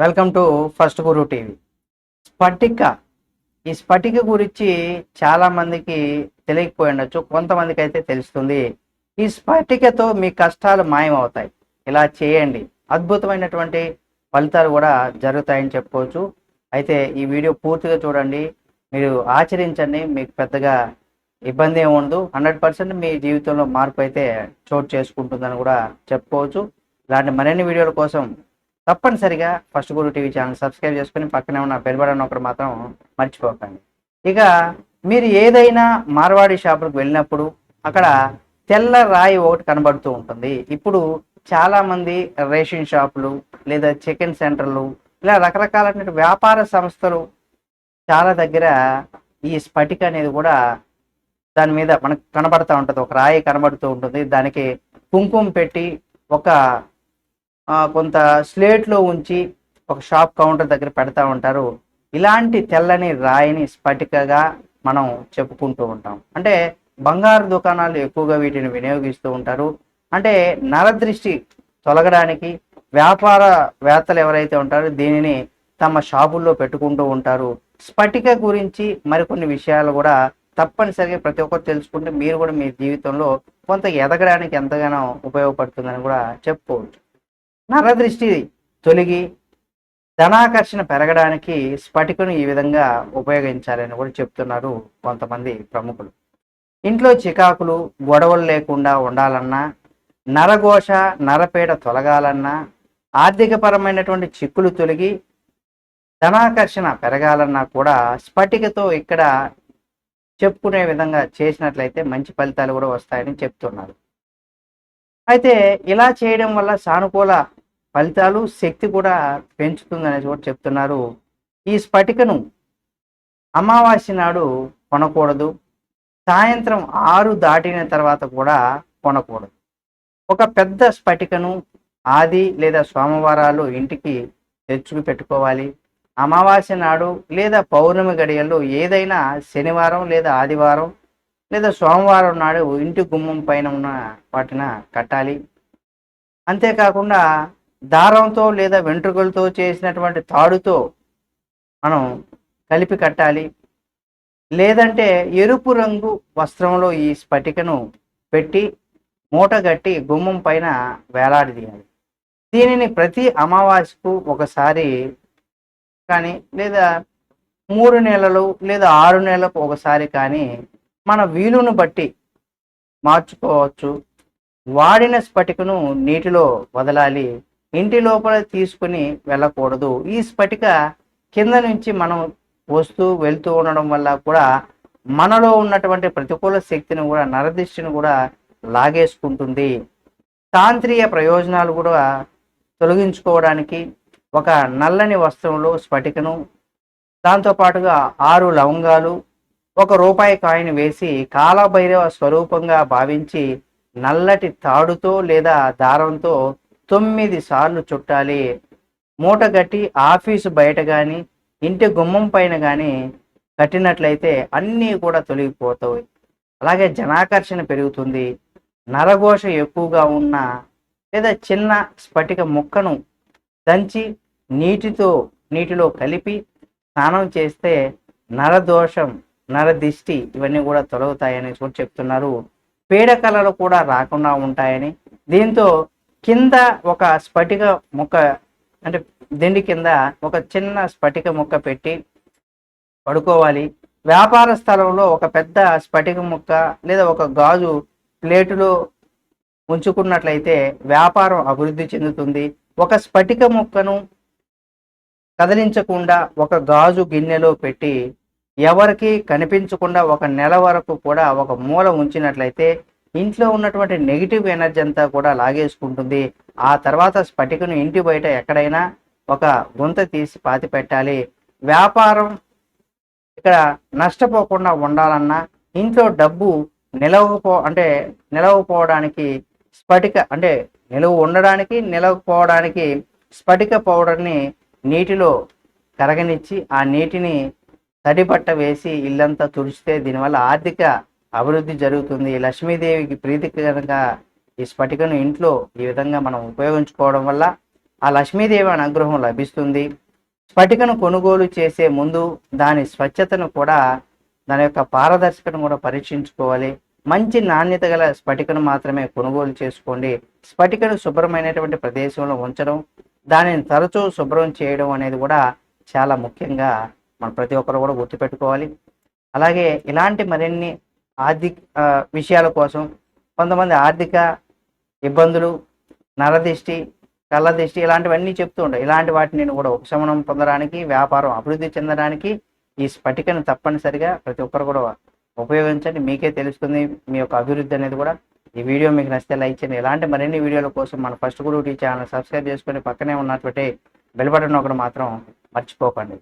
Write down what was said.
Welcome to First Guru TV. స్ఫటిక. ఈ స్ఫటిక గురించి చాలా మందికి తెలియకపోయి ఉండొచ్చు కొంతమందికి అయితే తెలుస్తుంది. ఈ స్ఫటికతో మీ కష్టాలు మాయమవుతాయి. ఇలా చేయండి. అద్భుతమైనటువంటి ఫలితాలు కూడా జరుగుతాయని చెప్పుకోవచ్చు. అయితే ఈ వీడియో పూర్తిగా చూడండి. మీరు ఆచరించండి. మీకు పెద్దగా ఇబ్బంది ఏమి ఉండదు. హండ్రెడ్ పర్సెంట్ మీ జీవితంలో మార్పు అయితే చోటు చేసుకుంటుందని కూడా చెప్పుకోవచ్చు. ఇలాంటి మరిన్ని వీడియోల కోసం తప్పనిసరిగా First Guru TV channel subscribe చేసుకుని పక్కనే ఉన్న బెల్ బటన్ ఒకటి మాత్రం మర్చిపోకండి. ఇక మీరు ఏదైనా మార్వాడి షాపులకు వెళ్ళినప్పుడు అక్కడ తెల్ల రాయి ఒకటి కనబడుతూ ఉంటుంది. ఇప్పుడు చాలామంది రేషన్ షాపులు లేదా చికెన్ సెంటర్లు ఇలా రకరకాలైన వ్యాపార సంస్థలు చాలా దగ్గర ఈ స్ఫటిక అనేది కూడా దాని మీద మనకు కనబడుతూ ఉంటుంది. ఒక రాయి కనబడుతూ ఉంటుంది. దానికి కుంకుమ పెట్టి ఒక కొంత స్లేట్లో ఉంచి ఒక షాప్ కౌంటర్ దగ్గర పెడతా ఉంటారు. ఇలాంటి తెల్లని రాయిని స్ఫటికగా మనం చెప్పుకుంటూ ఉంటాం. అంటే బంగారు దుకాణాలు ఎక్కువగా వీటిని వినియోగిస్తూ ఉంటారు. అంటే నరదృష్టి తొలగడానికి వ్యాపార వేత్తలు ఎవరైతే ఉంటారో దీనిని తమ షాపుల్లో పెట్టుకుంటూ ఉంటారు. స్ఫటిక గురించి మరికొన్ని విషయాలు కూడా తప్పనిసరిగా ప్రతి ఒక్కరు తెలుసుకుంటే మీరు కూడా మీ జీవితంలో కొంత ఎదగడానికి ఎంతగానో ఉపయోగపడుతుందని కూడా చెప్పుకోవచ్చు. నరదృష్టి తొలగి ధనాకర్షణ పెరగడానికి స్ఫటికను ఈ విధంగా ఉపయోగించాలని కూడా చెప్తున్నారు కొంతమంది ప్రముఖులు. ఇంట్లో చికాకులు గొడవలు లేకుండా ఉండాలన్నా నరఘోష నరపేడ తొలగాలన్నా ఆర్థికపరమైనటువంటి చిక్కులు తొలగి ధనాకర్షణ పెరగాలన్నా కూడా స్ఫటికతో ఇక్కడ చెప్పుకునే విధంగా చేసినట్లయితే మంచి ఫలితాలు కూడా వస్తాయని చెప్తున్నారు. అయితే ఇలా చేయడం వల్ల సానుకూల ఫలితాలు శక్తి కూడా పెంచుతుందనేసి కూడా చెప్తున్నారు. ఈ స్ఫటికను అమావాస్య నాడు కొనకూడదు. సాయంత్రం ఆరు దాటిన తర్వాత కూడా కొనకూడదు. ఒక పెద్ద స్ఫటికను ఆది లేదా సోమవారాలు ఇంటికి తెచ్చుకు పెట్టుకోవాలి. అమావాస్య నాడు లేదా పౌర్ణమి గడియల్లో ఏదైనా శనివారం లేదా ఆదివారం లేదా సోమవారం నాడు ఇంటి గుమ్మం పైన ఉన్న వాటిన కట్టాలి. అంతేకాకుండా దారంతో లేదా వెంట్రుకలతో చేసినటువంటి తాడుతో మనం కలిపి కట్టాలి. లేదంటే ఎరుపు రంగు వస్త్రంలో ఈ స్ఫటికను పెట్టి మూట కట్టి గుమ్మం పైన వేలాడదీయాలి దీనిని ప్రతి అమావాస్యకు ఒకసారి కానీ లేదా మూడు నెలలు లేదా ఆరు నెలలకు ఒకసారి కానీ మన వీలును బట్టి మార్చుకోవచ్చు. వాడిన స్ఫటికను నీటిలో వదలాలి. ఇంటి లోపల తీసుకుని వెళ్ళకూడదు. ఈ స్ఫటిక కింద నుంచి మనం వస్తూ వెళ్తూ ఉండడం వల్ల కూడా మనలో ఉన్నటువంటి ప్రతికూల శక్తిని కూడా నరదిష్టిని కూడా లాగేసుకుంటుంది. తాంత్రీయ ప్రయోజనాలు కూడా తొలగించుకోవడానికి ఒక నల్లని వస్త్రంలో స్ఫటికను దాంతోపాటుగా ఆరు లవంగాలు ఒక రూపాయి కాయిన్ వేసి కాలభైరవ స్వరూపంగా భావించి నల్లటి తాడుతో లేదా దారంతో తొమ్మిది సార్లు చుట్టాలి. మూట కట్టి ఆఫీసు బయట కానీ ఇంటి గుమ్మం పైన కానీ కట్టినట్లయితే అన్నీ కూడా తొలగిపోతాయి. అలాగే జనాకర్షణ పెరుగుతుంది. నరఘోష ఎక్కువగా ఉన్న లేదా చిన్న స్ఫటిక ముక్కను దంచి నీటితో నీటిలో కలిపి స్నానం చేస్తే నరదోషం నరదిష్టి ఇవన్నీ కూడా తొలగుతాయని కూడా చెప్తున్నారు. పీడకలలు కూడా రాకుండా ఉంటాయని. దీంతో కింద ఒక స్ఫటిక ముక్క అంటే దిండి కింద ఒక చిన్న స్ఫటిక ముక్క పెట్టి పడుకోవాలి. వ్యాపార స్థలంలో ఒక పెద్ద స్ఫటిక ముక్క లేదా ఒక గాజు ప్లేటులో ఉంచుకున్నట్లయితే వ్యాపారం అభివృద్ధి చెందుతుంది. ఒక స్ఫటిక ముక్కను కదిలించకుండా ఒక గాజు గిన్నెలో పెట్టి ఎవరికి కనిపించకుండా ఒక నెల వరకు కూడా ఒక మూల ఉంచినట్లయితే ఇంట్లో ఉన్నటువంటి నెగిటివ్ ఎనర్జీ అంతా కూడా లాగేసుకుంటుంది. ఆ తర్వాత స్ఫటికను ఇంటి బయట ఎక్కడైనా ఒక గుంత తీసి పాతి పెట్టాలి. వ్యాపారం ఇక్కడ నష్టపోకుండా ఉండాలన్నా ఇంట్లో డబ్బు నిలవకపో అంటే నిలవకపోవడానికి స్ఫటిక అంటే నిలువ ఉండడానికి నిలవకపోవడానికి స్ఫటిక పౌడర్ని నీటిలో కరగనిచ్చి ఆ నీటిని తడిపట్ట వేసి ఇల్లంతా తుడిచితే దీనివల్ల ఆర్థిక అభివృద్ధి జరుగుతుంది. లక్ష్మీదేవికి ప్రీతికరంగా ఈ స్ఫటికను ఇంట్లో ఈ విధంగా మనం ఉపయోగించుకోవడం వల్ల ఆ లక్ష్మీదేవి అనుగ్రహం లభిస్తుంది. స్ఫటికను కొనుగోలు చేసే ముందు దాని స్వచ్ఛతను కూడా దాని యొక్క పారదర్శకతను కూడా పరీక్షించుకోవాలి. మంచి నాణ్యత గల స్ఫటికను మాత్రమే కొనుగోలు చేసుకోండి. స్ఫటికను శుభ్రమైనటువంటి ప్రదేశంలో ఉంచడం దానిని తరచూ శుభ్రం చేయడం అనేది కూడా చాలా ముఖ్యంగా మనం ప్రతి ఒక్కరు కూడా గుర్తుపెట్టుకోవాలి. అలాగే ఇలాంటి మరిన్ని ఆర్థిక విషయాల కోసం కొంతమంది ఆర్థిక ఇబ్బందులు నరదిష్టి కళ్ళదిష్టి ఇలాంటివన్నీ చెప్తూ ఉంటాయి ఇలాంటి వాటిని నేను కూడా ఉపశమనం పొందడానికి వ్యాపారం అభివృద్ధి చెందడానికి ఈ స్ఫటికను తప్పనిసరిగా ప్రతి ఒక్కరు కూడా ఉపయోగించండి. మీకే తెలుస్తుంది మీ యొక్క అభివృద్ధి అనేది కూడా. ఈ వీడియో మీకు నచ్చితే లైక్ చేయండి. ఇలాంటి మరిన్ని వీడియోల కోసం మన First Guru T channel subscribe చేసుకొని పక్కనే ఉన్నటువంటి బెల్ బటన్ ఒకటి మాత్రం మర్చిపోకండి.